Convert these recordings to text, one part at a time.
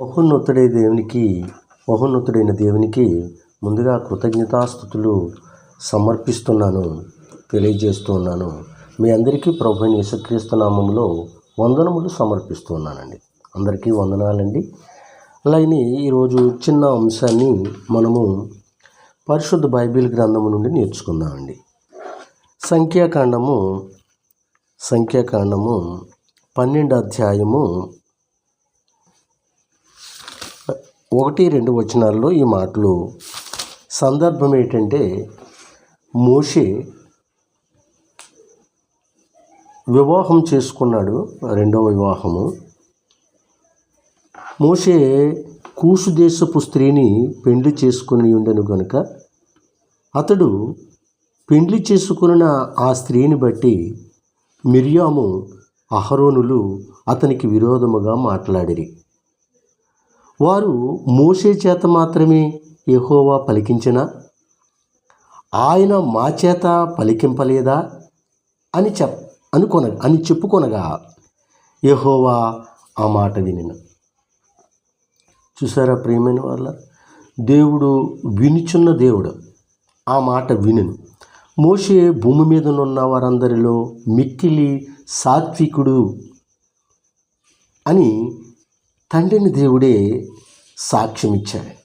మహోన్నతుడై దేవునికి మహోన్నతుడైన దేవునికి ముందుగా కృతజ్ఞతాస్థుతులు సమర్పిస్తున్నాను తెలియజేస్తూ ఉన్నాను మీ అందరికీ ప్రభు అయిన యేసుక్రీస్తు నామంలో వందనములు సమర్పిస్తున్నానండి. అందరికీ వందనాలండి. అలాగే ఈరోజు చిన్న అంశాన్ని మనము పరిశుద్ధ బైబిల్ గ్రంథము నుండి నేర్చుకుందామండి. సంఖ్యాకాండము సంఖ్యాకాండము పన్నెండు అధ్యాయము ఒకటి రెండు వచనాల్లో ఈ మాటలు. సందర్భం ఏంటంటే మోషే వివాహం చేసుకున్నాడు రెండవ వివాహము. మోషే కూసు దేశపు స్త్రీని పెండ్లి చేసుకుని ఉండెను గనుక అతడు పెండ్లి చేసుకున్న ఆ స్త్రీని బట్టి మిర్యాము అహరోనులు అతనికి విరోధముగా మాట్లాడిరి. వారు మోసే చేత మాత్రమే యహోవా పలికించిన? ఆయన మా చేత పలికింపలేదా? అని చెప్ అనుకొన అని చెప్పుకొనగా యహోవా ఆ మాట వినిన. చూసారా ప్రియమైన వాళ్ళ దేవుడు వినుచున్న దేవుడు ఆ మాట వినును. మోషే భూమి మీద ఉన్న వారందరిలో మిక్కిలి సాత్వికుడు అని తండ్రిని దేవుడే సాక్ష్యం ఇచ్చాడు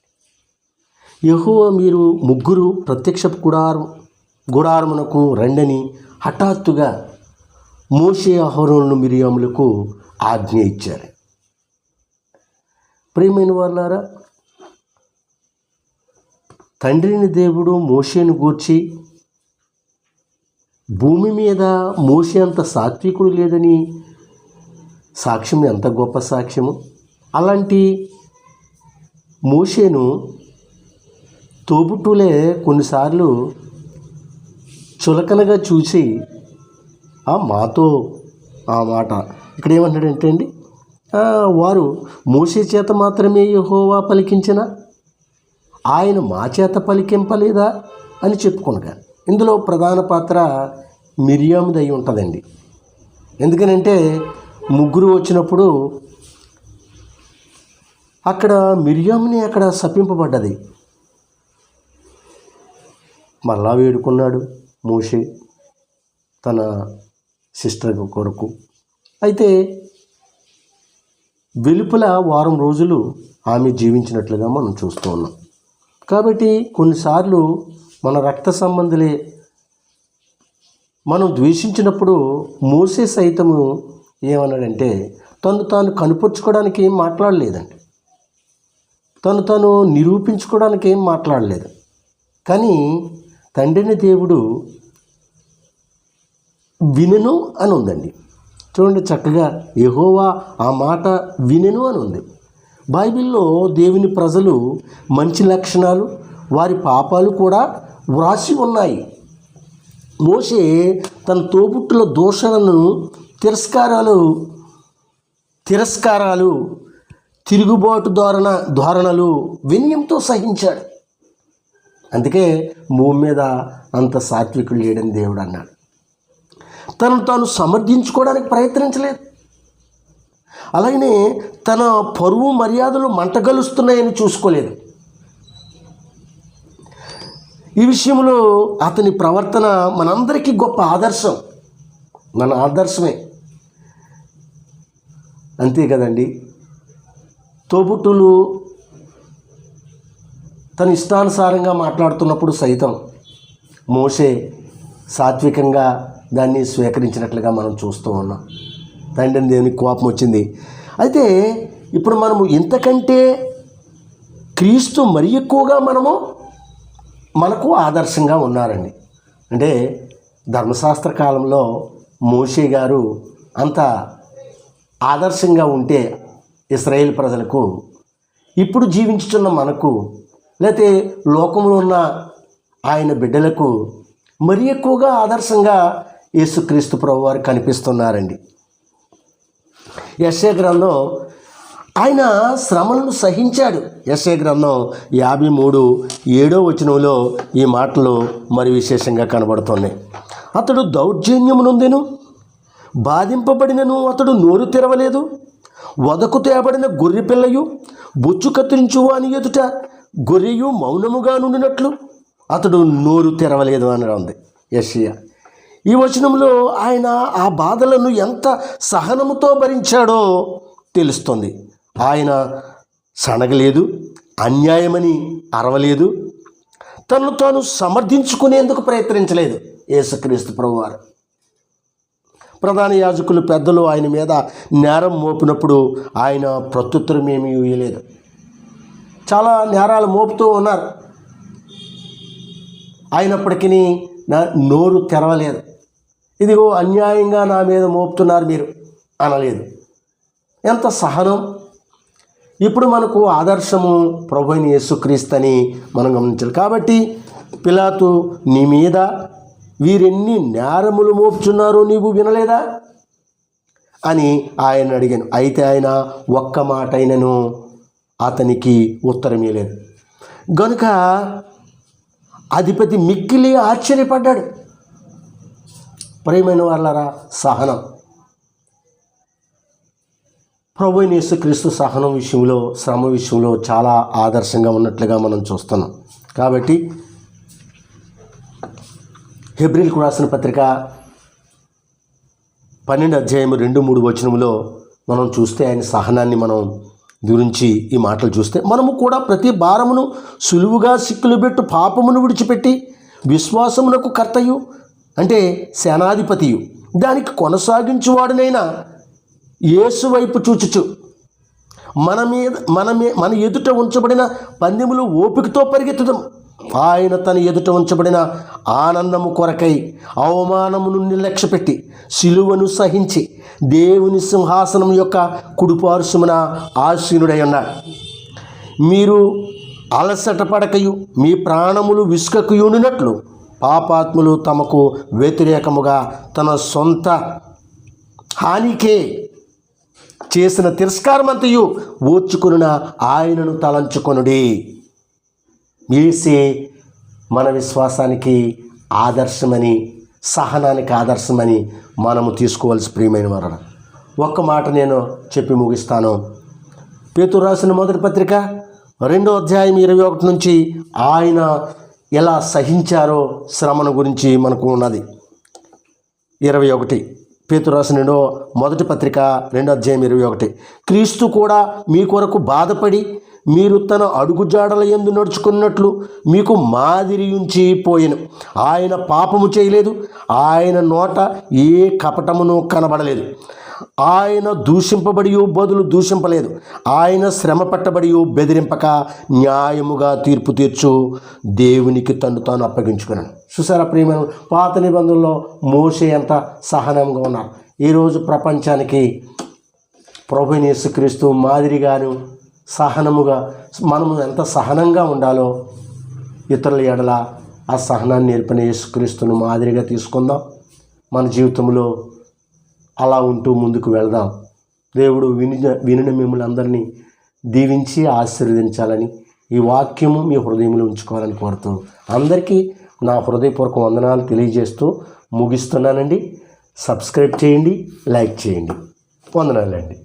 యహోవ మీరు ముగ్గురు ప్రత్యక్ష గుడారం గుడారమునకు రండని హఠాత్తుగా మోషే అహరోను మిరియాములకు ఆజ్ఞ ఇచ్చారు. ప్రియమైన వాళ్ళారా తండ్రిని దేవుడు మోషేను గూర్చి భూమి మీద మోషే అంత సాత్వికుడు లేదని సాక్ష్యం ఎంత గొప్ప సాక్ష్యము? అలాంటి మోషేను తోబుట్టులే కొన్నిసార్లు చులకనగా చూసి "ఆ, మాతో ఆ మాట. ఇక్కడ ఏమంటాడంటే అండి వారు మోసే చేత మాత్రమే హోవా పలికించిన ఆయన మా చేత పలికింపలేదా? అని చెప్పుకునగా ఇందులో ప్రధాన పాత్ర మిరియాముదై ఉంటుందండి. ఎందుకనంటే ముగ్గురు వచ్చినప్పుడు అక్కడ మిరియాముని అక్కడ శపింపబడ్డది మళ్ళా వేడుకున్నాడు మోషే తన సిస్టర్ కొరకు అయితే వెలుపల వారం రోజులు ఆమె జీవించినట్లుగా మనం చూస్తూ ఉన్నాం. కాబట్టి కొన్నిసార్లు మన రక్త సంబంధులే మనం ద్వేషించినప్పుడు మోసే సైతము ఏమన్నాడంటే తను తాను కనుపరుచుకోవడానికి ఏం మాట్లాడలేదండి తను తను నిరూపించుకోవడానికి ఏం మాట్లాడలేదు. కానీ తండ్రిని దేవుడు వినెను అని ఉందండి చూడండి చక్కగా యహోవా ఆ మాట వినెను అని ఉంది బైబిల్లో దేవుని ప్రజలు మంచి లక్షణాలు వారి పాపాలు కూడా వ్రాసి ఉన్నాయి. మోసే తన తోబుట్టుల దూషణను తిరస్కారాలు తిరస్కారాలు తిరుగుబాటు ధోరణ ధోరణలు వినయంతో సహించాడు. అందుకే భూమి మీద అంత సాత్వికుడు లేడని దేవుడు అన్నాడు. తను తాను సమర్థించుకోవడానికి ప్రయత్నించలేదు. అలాగనే తన పరువు మర్యాదలు మంటగలుస్తున్నాయని చూసుకోలేదు. ఈ విషయంలో అతని ప్రవర్తన మనందరికీ గొప్ప ఆదర్శం. మన ఆదర్శమే. అంతే కదండి? తోబుట్టులు తన ఇష్టానుసారంగా మాట్లాడుతున్నప్పుడు సైతం మోసే సాత్వికంగా దాన్ని స్వీకరించినట్లుగా మనం చూస్తూ ఉన్నాం. తండ్రిని దేవునికి కోపం వచ్చింది? అయితే ఇప్పుడు మనము ఇంతకంటే క్రీస్తు మరి ఎక్కువగా మనము మనకు ఆదర్శంగా ఉన్నారండి. అంటే ధర్మశాస్త్ర కాలంలో మోషే గారు అంత ఆదర్శంగా ఉంటే ఇస్రాయేల్ ప్రజలకు ఇప్పుడు జీవించుచున్న మనకు లేకపోతే లోకంలో ఉన్న ఆయన బిడ్డలకు మరి ఎక్కువగా ఆదర్శంగా యేసుక్రీస్తు ప్రభు వారు కనిపిస్తున్నారండి. ఎస్ఏ గ్రంథం ఆయన శ్రమలను సహించాడు. ఎస్ఏ గ్రంథం యాభై మూడు ఏడో వచనంలో ఈ మాటలు మరి విశేషంగా కనబడుతున్నాయి. అతడు దౌర్జన్యమునుందెను బాధింపబడినను అతడు నోరు తెరవలేదు. వదకు తేబడిన గొర్రె పిల్లయు బొచ్చు కత్తిరించు అని ఎదుట గొర్రెయు మౌనముగా నుండినట్లు అతడు నోరు తెరవలేదు అని ఉంది యషియా. ఈ వచనంలో ఆయన ఆ బాధలను ఎంత సహనముతో భరించాడో తెలుస్తుంది. ఆయన సనగలేదు అన్యాయమని అరవలేదు తను తాను సమర్థించుకునేందుకు ప్రయత్నించలేదు యేసుక్రీస్తు ప్రభువారు. ప్రధాన యాజకులు పెద్దలు ఆయన మీద నేరం మోపినప్పుడు ఆయన ప్రత్యుత్తరం ఏమీ ఇవ్వలేదు చాలా నేరాలు మోపుతూ ఉన్నారు. అయినప్పటికీ నా నోరు తెరవలేదు. ఇదిగో అన్యాయంగా నా మీద మోపుతున్నారు మీరు అనలేదు. ఎంత సహనం? ఇప్పుడు మనకు ఆదర్శము ప్రభు యేసుక్రీస్తని మనం గమనించాలి. కాబట్టి పిలాతు నీ మీద వీరెన్ని నేరములు మోపుచున్నారో నీవు వినలేదా? అని ఆయన అడిగాను. అయితే ఆయన ఒక్క మాట అయినను అతనికి ఉత్తరమే లేదు గనుక అధిపతి మిక్కిలి ఆశ్చర్యపడ్డాడు. ప్రేమైన వాళ్ళరా సహనం. ప్రభు యేసుక్రీస్తు సహనం విషయంలో శ్రమ విషయంలో చాలా ఆదర్శంగా ఉన్నట్లుగా మనం చూస్తున్నాం. కాబట్టి హెబ్రిల్కు రాసిన పత్రిక పన్నెండు అధ్యాయం రెండు మూడు వచనములో మనం చూస్తే ఆయన సహనాన్ని మనం గురించి ఈ మాటలు చూస్తే మనము కూడా ప్రతి భారమును సులువుగా సిక్కులు పెట్టు పాపమును విడిచిపెట్టి విశ్వాసమునకు కర్తయు అంటే సేనాధిపతియు. దానికి కొనసాగించువాడునైనా యేసు వైపు చూచుచు. మన మీద మన మీ మన ఎదుట ఉంచబడిన పందెములు ఓపికతో పరిగెత్తుదాం. ఆయన తన ఎదుట ఉంచబడిన ఆనందము కొరకై అవమానమును నిర్లక్ష్యపెట్టి సిలువను సహించి దేవుని సింహాసనం యొక్క కుడిపారుసుమున ఆసీనుడై ఉన్నాడు. మీరు అలసట పడకయు మీ ప్రాణములు విసుకకుయుండినట్లు పాపాత్ములు తమకు వ్యతిరేకముగా తన సొంత హానికే చేసిన తిరస్కారమంతయు ఓర్చుకొనున ఆయనను తలంచుకొనుడి. ఏసే మన విశ్వాసానికి ఆదర్శమని సహనానికి ఆదర్శమని మనము తీసుకోవాల్సి ప్రియమైన వారు ఒక్క మాట నేను చెప్పి ముగిస్తాను. పేతురు రాసిన మొదటి పత్రిక రెండో అధ్యాయం ఇరవై ఒకటి నుంచి ఆయన ఎలా సహించారో శ్రమను గురించి మనకు ఉన్నది. ఇరవై ఒకటి. పేతురు రాసిన మొదటి పత్రిక రెండో అధ్యాయం ఇరవై ఒకటి. క్రీస్తు కూడా మీ కొరకు బాధపడి మీరు తన అడుగుజాడల ఎందు నడుచుకున్నట్లు మీకు మాదిరి ఉంచి పోయెను. ఆయన పాపము చేయలేదు. ఆయన నోట ఏ కపటమును కనబడలేదు. ఆయన దూషింపబడి బదులు దూషింపలేదు. ఆయన శ్రమ పట్టబడి బెదిరింపక న్యాయముగా తీర్పు తీర్చు. దేవునికి తను తాను అప్పగించుకున్నాను. చూసారా ప్రియమైన పాత నిబంధనలో మోసే ఎంత సహనంగా ఉన్నారు. ఈరోజు ప్రపంచానికి ప్రభు యేసుక్రీస్తు మాదిరిగాను సహనముగా మనము ఎంత సహనంగా ఉండాలో ఇతరుల ఎడల ఆ సహనాన్ని నేర్పిన యేసుక్రీస్తును మాదిరిగా తీసుకుందాం. మన జీవితంలో అలా ఉంటూ ముందుకు వెళదాం. దేవుడు విని వినిన మిమ్మల్ని అందరినీ దీవించి ఆశీర్వదించాలని ఈ వాక్యము మీ హృదయంలో ఉంచుకోవాలని కోరుతూ అందరికీ నా హృదయపూర్వక వందనాలు తెలియజేస్తూ ముగిస్తున్నానండి. సబ్స్క్రైబ్ చేయండి లైక్ చేయండి. వందనాలండి.